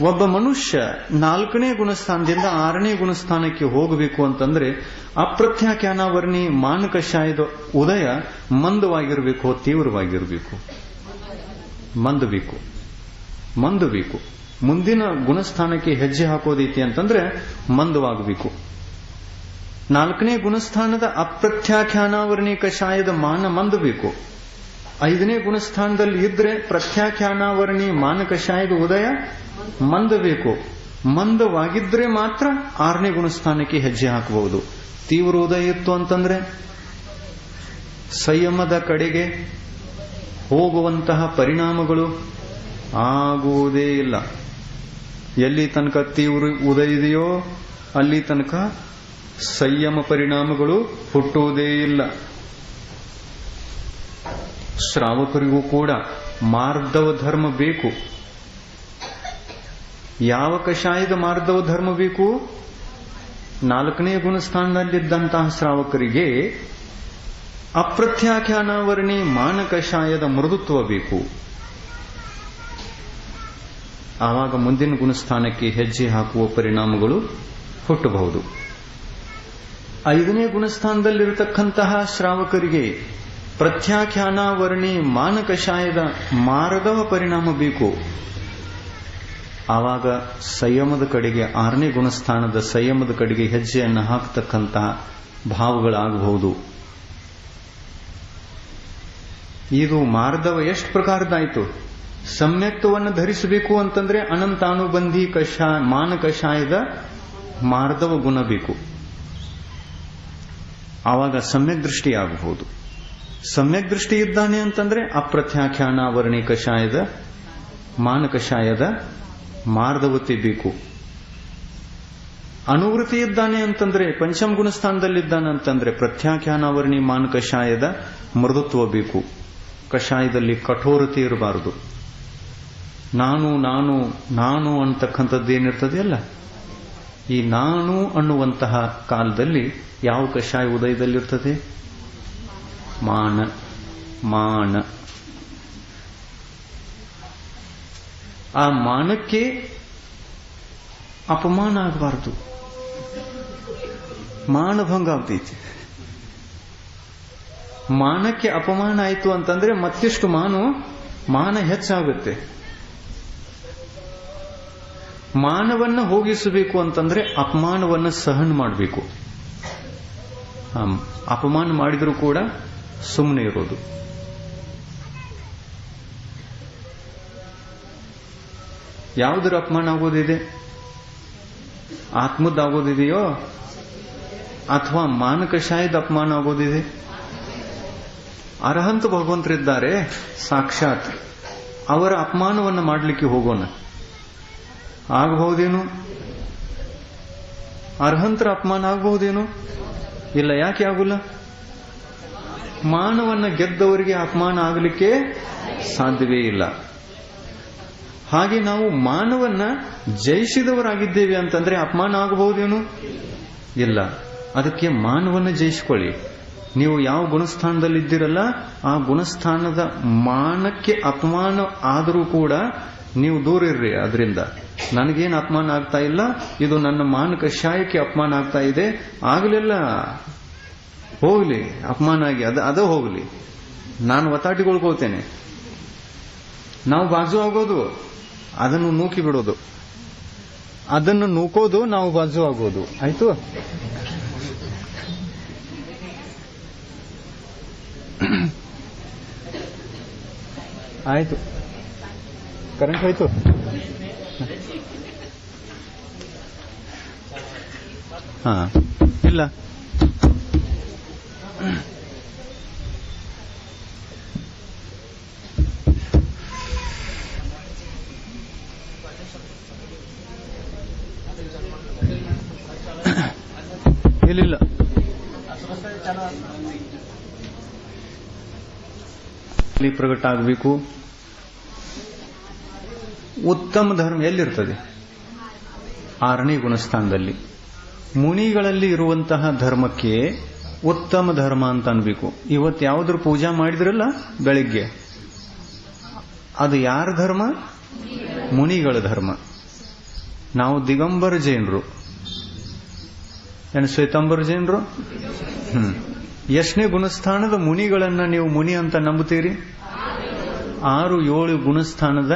ಒಬ್ಬ ಮನುಷ್ಯ ನಾಲ್ಕನೇ ಗುಣಸ್ಥಾನದಿಂದ ಆರನೇ ಗುಣಸ್ಥಾನಕ್ಕೆ ಹೋಗಬೇಕು ಅಂತಂದ್ರೆ ಅಪ್ರತ್ಯಾಖ್ಯಾನಾವರ್ಣಿ ಮಾನಕಷಾಯದ ಉದಯ ಮಂದವಾಗಿರಬೇಕು, ತೀವ್ರವಾಗಿರಬೇಕು. ಮಂದಬೇಕು. ಮಂದಬೇಕು. ಮುಂದಿನ ಗುಣಸ್ಥಾನಕ್ಕೆ ಹೆಜ್ಜೆ ಹಾಕೋದೈತಿ ಅಂತಂದ್ರೆ ಮಂದವಾಗಬೇಕು. ನಾಲ್ಕನೇ ಗುಣಸ್ಥಾನದ ಅಪ್ರತ್ಯಾಖ್ಯಾನಾವರ್ಣಿ ಕಷಾಯದ ಮಾನ ಮಂದಬೇಕು. ಐದನೇ ಗುಣಸ್ಥಾನದಲ್ಲಿ ಇದ್ರೆ ಪ್ರತ್ಯಾಖ್ಯಾನಾವರ್ಣಿ ಮಾನ ಕಷಾಯದ ಉದಯ ಮಂದಬೇಕು. ಮಂದವಾಗಿದ್ರೆ ಮಾತ್ರ ಆರನೇ ಗುಣಸ್ಥಾನಕ್ಕೆ ಹೆಜ್ಜೆ ಹಾಕಬಹುದು. ತೀವ್ರ ಉದಯ ಇತ್ತು ಅಂತಂದ್ರೆ ಸಂಯಮದ ಕಡೆಗೆ ಹೋಗುವಂತಹ ಪರಿಣಾಮಗಳು ಆಗುವುದೇ ಇಲ್ಲ. ಎಲ್ಲಿ ತನಕ ತೀವ್ರ ಉದಯ ಇದೆಯೋ ಅಲ್ಲಿ ತನಕ ಸಂಯಮ ಪರಿಣಾಮಗಳು ಹುಟ್ಟುವುದೇ ಇಲ್ಲ. ಶ್ರಾವಕರಿಗೂ ಕೂಡ ಮಾರ್ಧವ ಧರ್ಮ ಬೇಕು. ಯಾವ ಕಷಾಯದ ಮಾರ್ಧವ ಧರ್ಮ ಬೇಕು ನಾಲ್ಕನೇ ಗುಣಸ್ಥಾನದಲ್ಲಿದ್ದಂತಹ ಶ್ರಾವಕರಿಗೆ ಅಪ್ರತ್ಯಾಖ್ಯಾನಾವರಣೆ ಮಾನ ಕಷಾಯದ ಮೃದುತ್ವ ಬೇಕು. ಆವಾಗ ಮುಂದಿನ ಗುಣಸ್ಥಾನಕ್ಕೆ ಹೆಜ್ಜೆ ಹಾಕುವ ಪರಿಣಾಮಗಳು ಹುಟ್ಟಬಹುದು. ಐದನೇ ಗುಣಸ್ಥಾನದಲ್ಲಿರತಕ್ಕಂತಹ ಶ್ರಾವಕರಿಗೆ ಪ್ರತ್ಯಾಖ್ಯಾನಾವರಣೆ ಮಾನ ಕಷಾಯದ ಮಾರದವ ಪರಿಣಾಮ ಬೇಕು. ಆವಾಗ ಸಂಯಮದ ಕಡೆಗೆ ಆರನೇ ಗುಣಸ್ಥಾನದ ಸಂಯಮದ ಕಡೆಗೆ ಹೆಜ್ಜೆಯನ್ನು ಹಾಕತಕ್ಕಂತಹ ಭಾವಗಳಾಗಬಹುದು. ಇದು ಮಾರ್ಧವ ಎಷ್ಟು ಪ್ರಕಾರದಾಯಿತು ಸಮ್ಯಕ್ತವನ್ನು ಧರಿಸಬೇಕು ಅಂತಂದ್ರೆ ಅನಂತಾನುಬಂಧಿ ಕಷಾ ಮಾನ ಕಷಾಯದ ಮಾರ್ಧವ ಗುಣ ಬೇಕು. ಆವಾಗ ಸಮ್ಯಕ್ ದೃಷ್ಟಿ ಆಗಬಹುದು. ಸಮ್ಯಕ್ ದೃಷ್ಟಿ ಇದ್ದಾನೆ ಅಂತಂದ್ರೆ ಅಪ್ರತ್ಯಾಖ್ಯಾನಾವರಣಿ ಕಷಾಯದ ಮಾನ ಕಷಾಯದ ಮಾರ್ಧವತೆ ಬೇಕು. ಅನುವೃತಿ ಇದ್ದಾನೆ ಅಂತಂದ್ರೆ, ಪಂಚಮ ಗುಣಸ್ಥಾನದಲ್ಲಿದ್ದಾನೆ ಅಂತಂದ್ರೆ, ಪ್ರತ್ಯಾಖ್ಯಾನಾವರಣಿ ಮಾನ ಕಷಾಯದ ಮೃದುತ್ವ ಬೇಕು. ಕಷಾಯದಲ್ಲಿ ಕಠೋರತೆ ಇರಬಾರದು. ನಾನು ನಾನು ನಾನು ಅಂತಕ್ಕಂಥದ್ದು ಏನಿರ್ತದೆಯಲ್ಲ ಈ ನಾನು ಅನ್ನುವಂತಹ ಕಾಲದಲ್ಲಿ ಯಾವ ಕಷಾಯ ಉದಯದಲ್ಲಿರ್ತದೆ? ಮಾನ ಮಾನ. ಆ ಮಾನಕ್ಕೆ ಅಪಮಾನ ಆಗಬಾರದು. ಮಾನಭಂಗ ಆಗ್ತೈತಿ. ಮಾನಕ್ಕೆ ಅಪಮಾನ ಆಯಿತು ಅಂತಂದ್ರೆ ಮತ್ತಿಷ್ಟು ಮಾನು, ಮಾನ ಹೆಚ್ಚಾಗುತ್ತೆ. ಮಾನವನ್ನು ಹೋಗಿಸಬೇಕು ಅಂತಂದ್ರೆ ಅಪಮಾನವನ್ನು ಸಹನ ಮಾಡಬೇಕು. ಅಪಮಾನ ಮಾಡಿದರೂ ಕೂಡ ಸುಮ್ಮನೆ ಇರೋದು. ಯಾವುದರ ಅಪಮಾನ ಆಗೋದಿದೆ? ಆತ್ಮದ್ದಾಗೋದಿದೆಯೋ ಅಥವಾ ಮಾನಕಷಾಯದ ಅಪಮಾನ ಆಗೋದಿದೆ? ಅರ್ಹಂತ ಭಗವಂತರಿದ್ದಾರೆ, ಸಾಕ್ಷಾತ್ ಅವರ ಅಪಮಾನವನ್ನು ಮಾಡಲಿಕ್ಕೆ ಹೋಗೋಣ. ಆಗಬಹುದೇನು? ಅರ್ಹಂತರ ಅಪಮಾನ ಆಗಬಹುದೇನು? ಇಲ್ಲ, ಯಾಕೆ ಆಗುಲ್ಲ? ಮಾನವನ್ನ ಗೆದ್ದವರಿಗೆ ಅಪಮಾನ ಆಗಲಿಕ್ಕೆ ಸಾಧ್ಯವೇ ಇಲ್ಲ. ಹಾಗೆ ನಾವು ಮಾನವನ್ನ ಜಯಿಸಿದವರಾಗಿದ್ದೇವೆ ಅಂತಂದ್ರೆ ಅಪಮಾನ ಆಗಬಹುದೇನು? ಇಲ್ಲ. ಅದಕ್ಕೆ ಮಾನವನ್ನ ಜಯಿಸಿಕೊಳ್ಳಿ. ನೀವು ಯಾವ ಗುಣಸ್ಥಾನದಲ್ಲಿದ್ದೀರಲ್ಲ, ಆ ಗುಣಸ್ಥಾನದ ಮಾನಕ್ಕೆ ಅಪಮಾನ ಆದರೂ ಕೂಡ ನೀವು ದೂರ ಇರ್ರಿ ಅದರಿಂದ. ನನಗೇನು ಅಪಮಾನ ಆಗ್ತಾ ಇಲ್ಲ, ಇದು ನನ್ನ ಮಾನ ಕಷಾಯಕ್ಕೆ ಅಪಮಾನ ಆಗ್ತಾ ಇದೆ, ಆಗಲಿಲ್ಲ. ಹೋಗ್ಲಿ, ಅಪಮಾನ ಆಗಿ, ಅದ ಅದ ಹೋಗ್ಲಿ. ನಾನು ಒತ್ತಾಟಿಗೊಳ್ಕೋತೇನೆ ನಾವು ಬಾಜು ಆಗೋದು. ಅದನ್ನು ನೂಕಿ ಬಿಡೋದು. ಅದನ್ನು ನೂಕೋದು ನಾವು ಬಾಜು ಆಗೋದು. ಆಯ್ತು? ಆಯ್ತು. ಕರೆಂಟ್ ಆಯ್ತು? ಹಾ. ಇಲ್ಲ. ಇಲ್ಲಿ ಪ್ರಕಟ ಆಗಬೇಕು. ಉತ್ತಮ ಧರ್ಮ ಎಲ್ಲಿರ್ತದೆ? ಆರನೇ ಗುಣಸ್ಥಾನದಲ್ಲಿ. ಮುನಿಗಳಲ್ಲಿ ಇರುವಂತಹ ಧರ್ಮಕ್ಕೆ ಉತ್ತಮ ಧರ್ಮ ಅಂತ ಅನ್ಬೇಕು. ಇವತ್ತು ಯಾವ್ದ್ರ ಪೂಜಾ ಮಾಡಿದ್ರಲ್ಲ ಬೆಳಿಗ್ಗೆ? ಅದು ಯಾರ ಧರ್ಮ? ಮುನಿಗಳ ಧರ್ಮ. ನಾವು ದಿಗಂಬರ ಜೈನರು. ಏನು ಶ್ವೇತಾಂಬರ ಜೈನರು? ಹ್ಮ್. ಎಷ್ಟನೇ ಗುಣಸ್ಥಾನದ ಮುನಿಗಳನ್ನ ನೀವು ಮುನಿ ಅಂತ ನಂಬುತ್ತೀರಿ? ಆರು, ಏಳು ಗುಣಸ್ಥಾನದ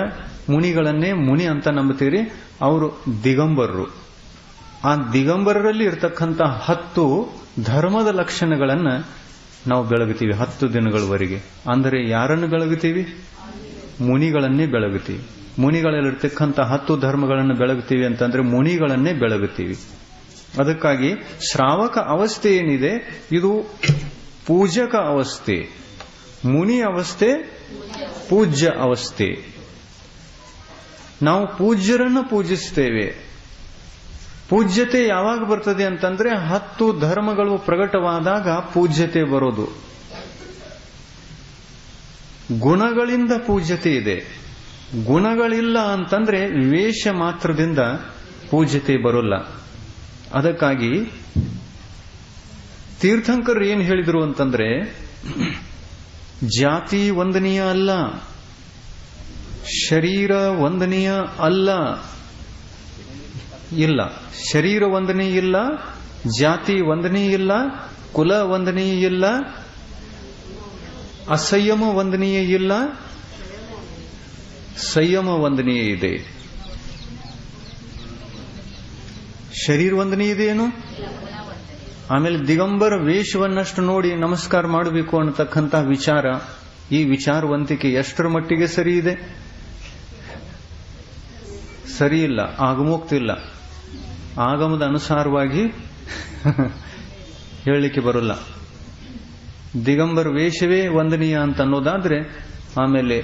ಮುನಿಗಳನ್ನೇ ಮುನಿ ಅಂತ ನಂಬುತ್ತೀರಿ. ಅವರು ದಿಗಂಬರರು. ಆ ದಿಗಂಬರರಲ್ಲಿ ಇರತಕ್ಕಂಥ ಹತ್ತು ಧರ್ಮದ ಲಕ್ಷಣಗಳನ್ನ ನಾವು ಬೆಳಗುತ್ತೀವಿ ಹತ್ತು ದಿನಗಳವರೆಗೆ. ಅಂದರೆ ಯಾರನ್ನು ಬೆಳಗುತ್ತೀವಿ? ಮುನಿಗಳನ್ನೇ ಬೆಳಗುತ್ತೀವಿ. ಮುನಿಗಳಲ್ಲಿರ್ತಕ್ಕಂಥ ಹತ್ತು ಧರ್ಮಗಳನ್ನು ಬೆಳಗುತ್ತೀವಿ ಅಂತಂದ್ರೆ ಮುನಿಗಳನ್ನೇ ಬೆಳಗುತ್ತೀವಿ. ಅದಕ್ಕಾಗಿ ಶ್ರಾವಕ ಅವಸ್ಥೆ ಏನಿದೆ? ಇದು ಪೂಜಕ ಅವಸ್ಥೆ. ಮುನಿ ಅವಸ್ಥೆ, ಪೂಜ್ಯ ಅವಸ್ಥೆ. ನಾವು ಪೂಜ್ಯರನ್ನು ಪೂಜಿಸ್ತೇವೆ. ಪೂಜ್ಯತೆ ಯಾವಾಗ ಬರ್ತದೆ ಅಂತಂದ್ರೆ ಹತ್ತು ಧರ್ಮಗಳು ಪ್ರಕಟವಾದಾಗ ಪೂಜ್ಯತೆ ಬರೋದು. ಗುಣಗಳಿಂದ ಪೂಜ್ಯತೆ ಇದೆ. ಗುಣಗಳಿಲ್ಲ ಅಂತಂದ್ರೆ ವೇಷ ಮಾತ್ರದಿಂದ ಪೂಜ್ಯತೆ ಬರೋಲ್ಲ. ಅದಕ್ಕಾಗಿ ತೀರ್ಥಂಕರ್ ಏನ್ ಹೇಳಿದ್ರು ಅಂತಂದ್ರೆ, ಜಾತಿ ವಂದನೀಯ ಅಲ್ಲ, ಶರೀರ ವಂದನೀಯ ಅಲ್ಲ. ಇಲ್ಲ, ಶರೀರ ವಂದನೆ ಇಲ್ಲ, ಜಾತಿ ವಂದನೆ ಇಲ್ಲ, ಕುಲ ವಂದನೆ ಇಲ್ಲ, ಅಸಂಯಮ ವಂದನೀಯ ಇಲ್ಲ, ಸಂಯಮ ವಂದನೀಯ ಇದೆ. ಶರೀರ ವಂದನೆ ಇದೆಯೇನು? ಆಮೇಲೆ ದಿಗಂಬರ ವೇಷವನ್ನಷ್ಟು ನೋಡಿ ನಮಸ್ಕಾರ ಮಾಡಬೇಕು ಅನ್ನತಕ್ಕಂತಹ ವಿಚಾರ, ಈ ವಿಚಾರವಂತಿಕೆ ಎಷ್ಟರ ಮಟ್ಟಿಗೆ ಸರಿ ಇದೆ? ಸರಿ ಇಲ್ಲ ಆಗಮೋಗ್ತಿಲ್ಲ ಆಗಮದ ಅನುಸಾರವಾಗಿ ಹೇಳಲಿಕ್ಕೆ ಬರಲ್ಲ. ದಿಗಂಬರ ವೇಷವೇ ವಂದನೀಯ ಅಂತ ಅನ್ನೋದಾದ್ರೆ, ಆಮೇಲೆ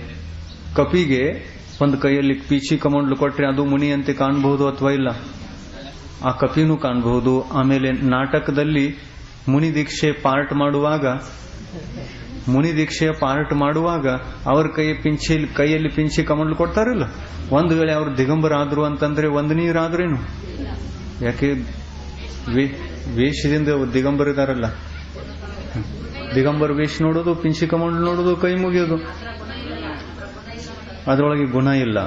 ಕಪಿಗೆ ಒಂದು ಕೈಯಲ್ಲಿ ಪೀಚಿ ಕಮಂಡ್ಲು ಕೊಟ್ಟರೆ ಅದು ಮುನಿಯಂತೆ ಕಾಣಬಹುದು ಅಥವಾ ಇಲ್ಲ? ಆ ಕಪಿನೂ ಕಾಣಬಹುದು. ಆಮೇಲೆ ನಾಟಕದಲ್ಲಿ ಮುನಿ ದೀಕ್ಷೆ ಪಾರ್ಟ್ ಮಾಡುವಾಗ, ಮುನಿ ದೀಕ್ಷೆಯ ಪಾರ್ಟ್ ಮಾಡುವಾಗ ಅವ್ರ ಕೈ ಪಿಂಚಿ ಕೈಯಲ್ಲಿ ಪಿಂಚಿ ಕಮಂಡ್ಲು ಕೊಡ್ತಾರಲ್ಲ? ಒಂದು ವೇಳೆ ಅವ್ರು ದಿಗಂಬರ ಆದ್ರು ಅಂತಂದ್ರೆ ನೀರಾದ್ರೇನು? ಯಾಕೆ ವೇಷದಿಂದ ದಿಗಂಬರ ಇದಾರಲ್ಲ ದಿಗಂಬರ ವೇಷ ನೋಡೋದು, ಪಿಂಚಿ ಕಮಂಡ್ಲು ನೋಡೋದು, ಕೈ ಮುಗಿಯೋದು. ಅದರೊಳಗೆ ಗುಣ ಇಲ್ಲ.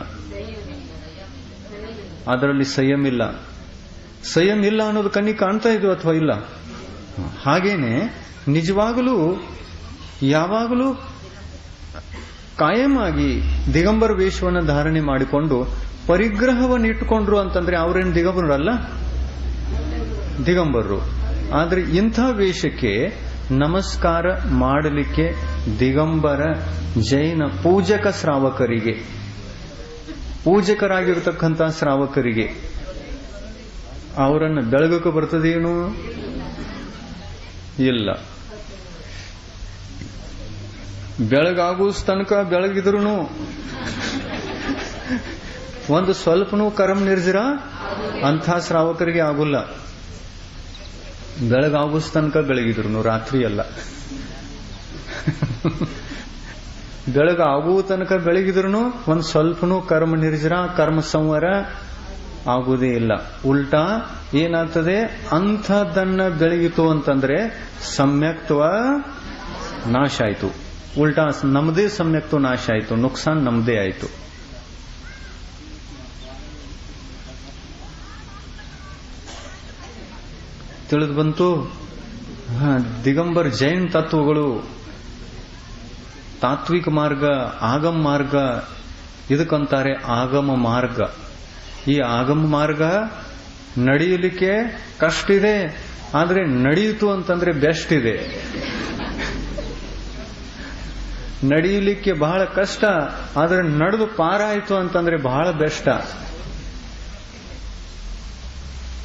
ಅದರಲ್ಲಿ ಸಂಯಮ ಇಲ್ಲ. ಸಂಯಮ ಇಲ್ಲ ಅನ್ನೋದು ಕಣ್ಣಿಗೆ ಕಾಣ್ತಾ ಇದು ಅಥವಾ ಇಲ್ಲ? ಹಾಗೇನೆ, ನಿಜವಾಗಲೂ, ಯಾವಾಗಲೂ ಕಾಯಂ ಆಗಿ ದಿಗಂಬರ ವೇಷವನ್ನು ಧಾರಣೆ ಮಾಡಿಕೊಂಡು ಪರಿಗ್ರಹವನ್ನು ಇಟ್ಟುಕೊಂಡ್ರು ಅಂತಂದ್ರೆ ಅವರೇನು ದಿಗಂಬರಲ್ಲ ದಿಗಂಬರರು. ಆದ್ರೆ ಇಂಥ ವೇಷಕ್ಕೆ ನಮಸ್ಕಾರ ಮಾಡಲಿಕ್ಕೆ ದಿಗಂಬರ, ಜೈನ ಪೂಜಕ ಶ್ರಾವಕರಿಗೆ, ಪೂಜಕರಾಗಿರ್ತಕ್ಕಂಥ ಶ್ರಾವಕರಿಗೆ ಅವರನ್ನು ಬೆಳಗಕ್ಕೆ ಬರ್ತದೇನು? ಇಲ್ಲ. ಬೆಳಗಾಗೋ ತನಕ ಬೆಳಗಿದ್ರು ಒಂದು ಸ್ವಲ್ಪನೂ ಕರ್ಮ ನಿರ್ಜಿರ ಅಂಥ ಶ್ರಾವಕರಿಗೆ ಆಗುಲ್ಲ. ಬೆಳಗಾಗೋ ತನಕ ಬೆಳಗಿದ್ರು ರಾತ್ರಿ ಅಲ್ಲ. ಬೆಳಗಾಗುವ ತನಕ ಬೆಳಗಿದ್ರು ಒಂದು ಸ್ವಲ್ಪನೂ ಕರ್ಮ ನಿರ್ಜರ, ಕರ್ಮ ಸಂವರ ಆಗುವುದೇ ಇಲ್ಲ. ಉಲ್ಟಾ ಏನಾಗ್ತದೆ? ಅಂಥದ್ದನ್ನ ಬೆಳಗಿತು ಅಂತಂದ್ರೆ ಸಮ್ಯಕ್ತ್ವ ನಾಶ ಆಯ್ತು. ಉಲ್ಟಾ ನಮ್ಮದೇ ಸಮ್ಯಕ್ತ್ವ ನಾಶ ಆಯ್ತು. ನುಕ್ಸಾನ್ ನಮ್ಮದೇ ಆಯ್ತು. ತಿಳಿದು ಬಂತು? ದಿಗಂಬರ್ ಜೈನ್ ತತ್ವಗಳು ತಾತ್ವಿಕ ಮಾರ್ಗ, ಆಗಮ ಮಾರ್ಗ, ಇದಕ್ಕಂತಾರೆ ಆಗಮ ಮಾರ್ಗ. ಈ ಆಗಮ ಮಾರ್ಗ ನಡೆಯಲಿಕ್ಕೆ ಕಷ್ಟ ಇದೆ ಆದರೆ ನಡೆಯಿತು ಅಂತಂದ್ರೆ ಬೆಸ್ಟ್ ಇದೆ ನಡೆಯಲಿಕ್ಕೆ ಬಹಳ ಕಷ್ಟ, ಆದ್ರೆ ನಡೆದು ಪಾರಾಯಿತು ಅಂತಂದ್ರೆ ಬಹಳ ಬೆಸ್ಟ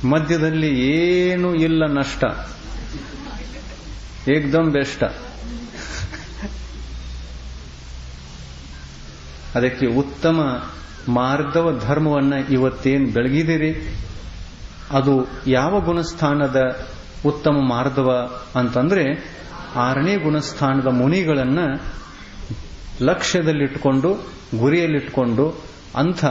ಮಧ್ಯದಲ್ಲಿ ಏನು ಇಲ್ಲ ನಷ್ಟ. ಏಕ್ದಮ್ ಬೆಸ್ಟ ಅದಕ್ಕೆ ಉತ್ತಮ ಮಾರ್ಗವ ಧರ್ಮವನ್ನ ಇವತ್ತೇನು ಬೆಳಗಿದಿರಿ? ಅದು ಯಾವ ಗುಣಸ್ಥಾನದ ಉತ್ತಮ ಮಾರ್ಗವ ಅಂತಂದ್ರೆ ಆರನೇ ಗುಣಸ್ಥಾನದ ಮುನಿಗಳನ್ನ ಲಕ್ಷ್ಯದಲ್ಲಿಟ್ಟುಕೊಂಡು ಗುರಿಯಲ್ಲಿಟ್ಟುಕೊಂಡು ಅಂಥ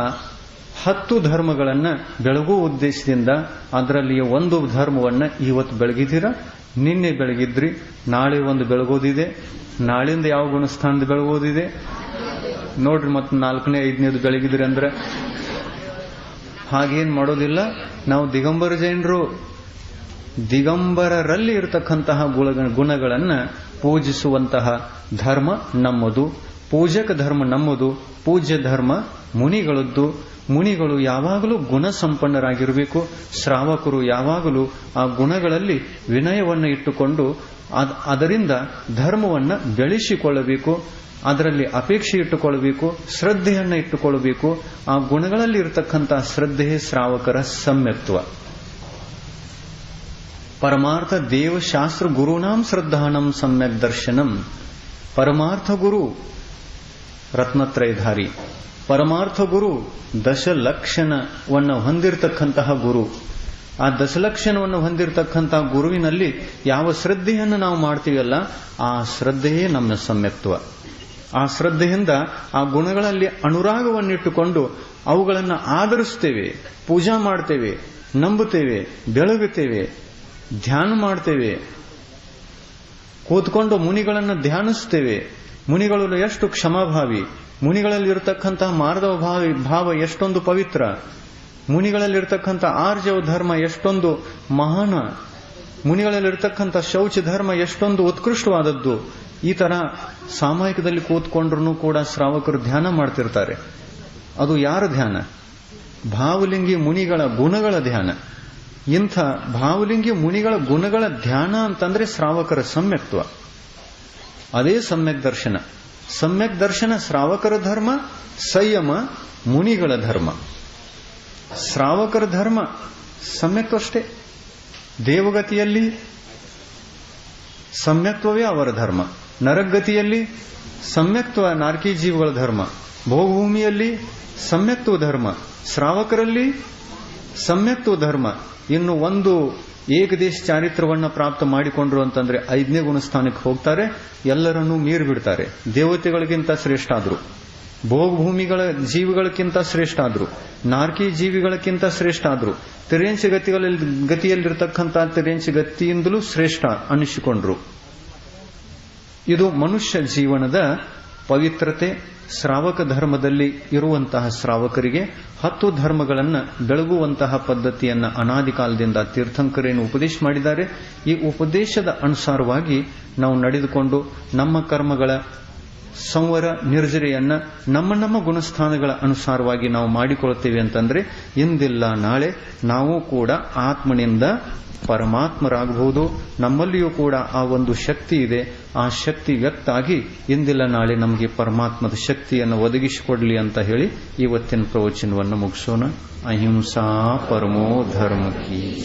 ಹತ್ತು ಧರ್ಮಗಳನ್ನ ಬೆಳಗುವ ಉದ್ದೇಶದಿಂದ ಅದರಲ್ಲಿ ಒಂದು ಧರ್ಮವನ್ನ ಇವತ್ತು ಬೆಳಗಿದ್ದೀರಾ? ನಿನ್ನೆ ಬೆಳಗಿದ್ರಿ, ನಾಳೆ ಒಂದು ಬೆಳಗೋದಿದೆ, ನಾಳಿಂದ ಯಾವ ಗುಣಸ್ಥಾನದ ಬೆಳಗೋದಿದೆ? ನೋಡ್ರಿ ಮತ್ತೆ ನಾಲ್ಕನೇ, ಐದನೇದು ಬೆಳಗಿದ್ರಿ ಅಂದ್ರೆ ಹಾಗೇನ್ ಮಾಡೋದಿಲ್ಲ. ನಾವು ದಿಗಂಬರ ಜೈನರು, ದಿಗಂಬರರಲ್ಲಿ ಇರತಕ್ಕಂತಹ ಗುಣ- ಗುಣಗಳನ್ನ ಪೂಜಿಸುವಂತಹ ಧರ್ಮ ನಮ್ಮದು. ಪೂಜಕ ಧರ್ಮ ನಮ್ಮದು. ಪೂಜ್ಯ ಧರ್ಮ ಮುನಿಗಳದ್ದು. ಮುನಿಗಳು ಯಾವಾಗಲೂ ಗುಣ ಸಂಪನ್ನರಾಗಿರಬೇಕು ಶ್ರಾವಕರು ಯಾವಾಗಲೂ ಆ ಗುಣಗಳಲ್ಲಿ ವಿನಯವನ್ನು ಇಟ್ಟುಕೊಂಡು ಅದ್- ಅದರಿಂದ ಧರ್ಮವನ್ನು ಬೆಳೆಸಿಕೊಳ್ಳಬೇಕು. ಅದರಲ್ಲಿ ಅಪೇಕ್ಷೆ ಇಟ್ಟುಕೊಳ್ಳಬೇಕು, ಶ್ರದ್ಧೆಯನ್ನು ಇಟ್ಟುಕೊಳ್ಳಬೇಕು. ಆ ಗುಣಗಳಲ್ಲಿ ಇರತಕ್ಕಂಥ ಶ್ರದ್ಧೆ ಶ್ರಾವಕರ ಸಮ್ಯಕ್ತ್ವ. ಪರಮಾರ್ಥ ದೇವಶಾಸ್ತ್ರ ಗುರುನಾಂ ಶ್ರದ್ಧಾನಂ ಸಮ್ಯಕ್ ದರ್ಶನಂ. ಪರಮಾರ್ಥ ಗುರು ರತ್ನತ್ರಯಧಾರಿ. ಪರಮಾರ್ಥ ಗುರು ದಶಲಕ್ಷಣವನ್ನು ಹೊಂದಿರತಕ್ಕಂತಹ ಗುರು. ಆ ದಶಲಕ್ಷಣವನ್ನು ಹೊಂದಿರತಕ್ಕಂತಹ ಗುರುವಿನಲ್ಲಿ ಯಾವ ಶ್ರದ್ಧೆಯನ್ನು ನಾವು ಮಾಡ್ತೀವಲ್ಲ, ಆ ಶ್ರದ್ಧೆಯೇ ನಮ್ಮ ಸಮ್ಯಕ್ತ್ವ. ಆ ಶ್ರದ್ಧೆಯಿಂದ ಆ ಗುಣಗಳಲ್ಲಿ ಅನುರಾಗವನ್ನಿಟ್ಟುಕೊಂಡು ಅವುಗಳನ್ನು ಆಧರಿಸ್ತೇವೆ, ಪೂಜಾ ಮಾಡ್ತೇವೆ, ನಂಬುತ್ತೇವೆ, ಬೆಳಗುತ್ತೇವೆ, ಧ್ಯಾನ ಮಾಡ್ತೇವೆ, ಕೂತ್ಕೊಂಡು ಮುನಿಗಳನ್ನು ಧ್ಯಾನಿಸ್ತೇವೆ. ಮುನಿಗಳು ಎಷ್ಟು ಕ್ಷಮಾಭಾವಿ. ಮುನಿಗಳಲ್ಲಿ ಇರತಕ್ಕಂತಹ ಮಾರ್ಧವ ಭಾವ ಭಾವ ಎಷ್ಟೊಂದು ಪವಿತ್ರ. ಮುನಿಗಳಲ್ಲಿರ್ತಕ್ಕಂಥ ಆರ್ಜವ ಧರ್ಮ ಎಷ್ಟೊಂದು ಮಹಾನ. ಮುನಿಗಳಲ್ಲಿರ್ತಕ್ಕಂಥ ಶೌಚ ಧರ್ಮ ಎಷ್ಟೊಂದು ಉತ್ಕೃಷ್ಟವಾದದ್ದು. ಈ ತರ ಸಾಮಾಯಿಕದಲ್ಲಿ ಕೂತ್ಕೊಂಡ್ರು ಕೂಡ ಶ್ರಾವಕರು ಧ್ಯಾನ ಮಾಡ್ತಿರ್ತಾರೆ. ಅದು ಯಾರ ಧ್ಯಾನ? ಭಾವಲಿಂಗಿ ಮುನಿಗಳ ಗುಣಗಳ ಧ್ಯಾನ. ಇಂಥ ಭಾವಲಿಂಗಿ ಮುನಿಗಳ ಗುಣಗಳ ಧ್ಯಾನ ಅಂತಂದ್ರೆ ಶ್ರಾವಕರ ಸಮ್ಯಕ್ತ್ವ. ಅದೇ ಸಮ್ಯಕ್ ದರ್ಶನ. ಸಮ್ಯಕ್ ದರ್ಶನ ಶ್ರಾವಕರ ಧರ್ಮ, ಸಂಯಮ ಮುನಿಗಳ ಧರ್ಮ. ಶ್ರಾವಕರ ಧರ್ಮ ಸಮ್ಯಕ್ವಷ್ಟೇ ದೇವಗತಿಯಲ್ಲಿ ಸಮ್ಯಕ್ತ್ವವೇ ಅವರ ಧರ್ಮ. ನರಗತಿಯಲ್ಲಿ ಸಮ್ಯಕ್ತ್ವ ನಾರ್ಕಿ ಜೀವಗಳ ಧರ್ಮ ಭೋಗಭೂಮಿಯಲ್ಲಿ ಸಮ್ಯಕ್ತ್ವ ಧರ್ಮ, ಶ್ರಾವಕರಲ್ಲಿ ಸಮ್ಯಕ್ತ್ವ ಧರ್ಮ, ಇನ್ನು ಒಂದು ಏಕದೇಶ ಚಾರಿತ್ರವನ್ನು ಪ್ರಾಪ್ತ ಮಾಡಿಕೊಂಡ್ರು ಅಂತಂದ್ರೆ ಐದನೇ ಗುಣಸ್ಥಾನಕ್ಕೆ ಹೋಗ್ತಾರೆ, ಎಲ್ಲರನ್ನೂ ಮೀರಿ ಬಿಡ್ತಾರೆ. ದೇವತೆಗಳಿಗಿಂತ ಶ್ರೇಷ್ಠ ಆದ್ರು ಭೋಗಭೂಮಿಗಳ ಜೀವಿಗಳಕ್ಕಿಂತ ಶ್ರೇಷ್ಠ ಆದ್ರು, ನಾರ್ಕಿ ಜೀವಿಗಳಕ್ಕಿಂತ ಶ್ರೇಷ್ಠ ಆದ್ರು, ತಿರೇಂಚ ಗತಿಗಳಲ್ಲಿ ಗತಿಯಲ್ಲಿರತಕ್ಕಂಥ ತಿರೇಂಚ ಗತಿಯಿಂದಲೂ ಶ್ರೇಷ್ಠ ಅನಿಸಿಕೊಂಡ್ರು. ಇದು ಮನುಷ್ಯ ಜೀವನದ ಪವಿತ್ರತೆ, ಶ್ರಾವಕ ಧರ್ಮದಲ್ಲಿ ಇರುವಂತಹ ಶ್ರಾವಕರಿಗೆ ಹತ್ತು ಧರ್ಮಗಳನ್ನು ಬೆಳಗುವಂತಹ ಪದ್ಧತಿಯನ್ನು ಅನಾದಿ ಕಾಲದಿಂದ ತೀರ್ಥಂಕರೇನು ಉಪದೇಶ ಮಾಡಿದ್ದಾರೆ. ಈ ಉಪದೇಶದ ಅನುಸಾರವಾಗಿ ನಾವು ನಡೆದುಕೊಂಡು ನಮ್ಮ ಕರ್ಮಗಳ ಸಂವರ ನಿರ್ಜರೆಯನ್ನ ನಮ್ಮ ನಮ್ಮ ಗುಣಸ್ಥಾನಗಳ ಅನುಸಾರವಾಗಿ ನಾವು ಮಾಡಿಕೊಳ್ತೇವೆ ಅಂತಂದ್ರೆ ಇಂದಿಲ್ಲ ನಾಳೆ ನಾವು ಕೂಡ ಆತ್ಮನಿಂದ ಪರಮಾತ್ಮರಾಗಬಹುದು. ನಮ್ಮಲ್ಲಿಯೂ ಕೂಡ ಆ ಒಂದು ಶಕ್ತಿ ಇದೆ. ಆ ಶಕ್ತಿ ವ್ಯಕ್ತಾಗಿ ಇಂದಿಲ್ಲ ನಾಳೆ ನಮಗೆ ಪರಮಾತ್ಮದ ಶಕ್ತಿಯನ್ನು ಒದಗಿಸಿಕೊಡ್ಲಿ ಅಂತ ಹೇಳಿ ಇವತ್ತಿನ ಪ್ರವಚನವನ್ನು ಮುಗಿಸೋಣ. ಅಹಿಂಸಾ ಪರಮೋ ಧರ್ಮ ಕಿ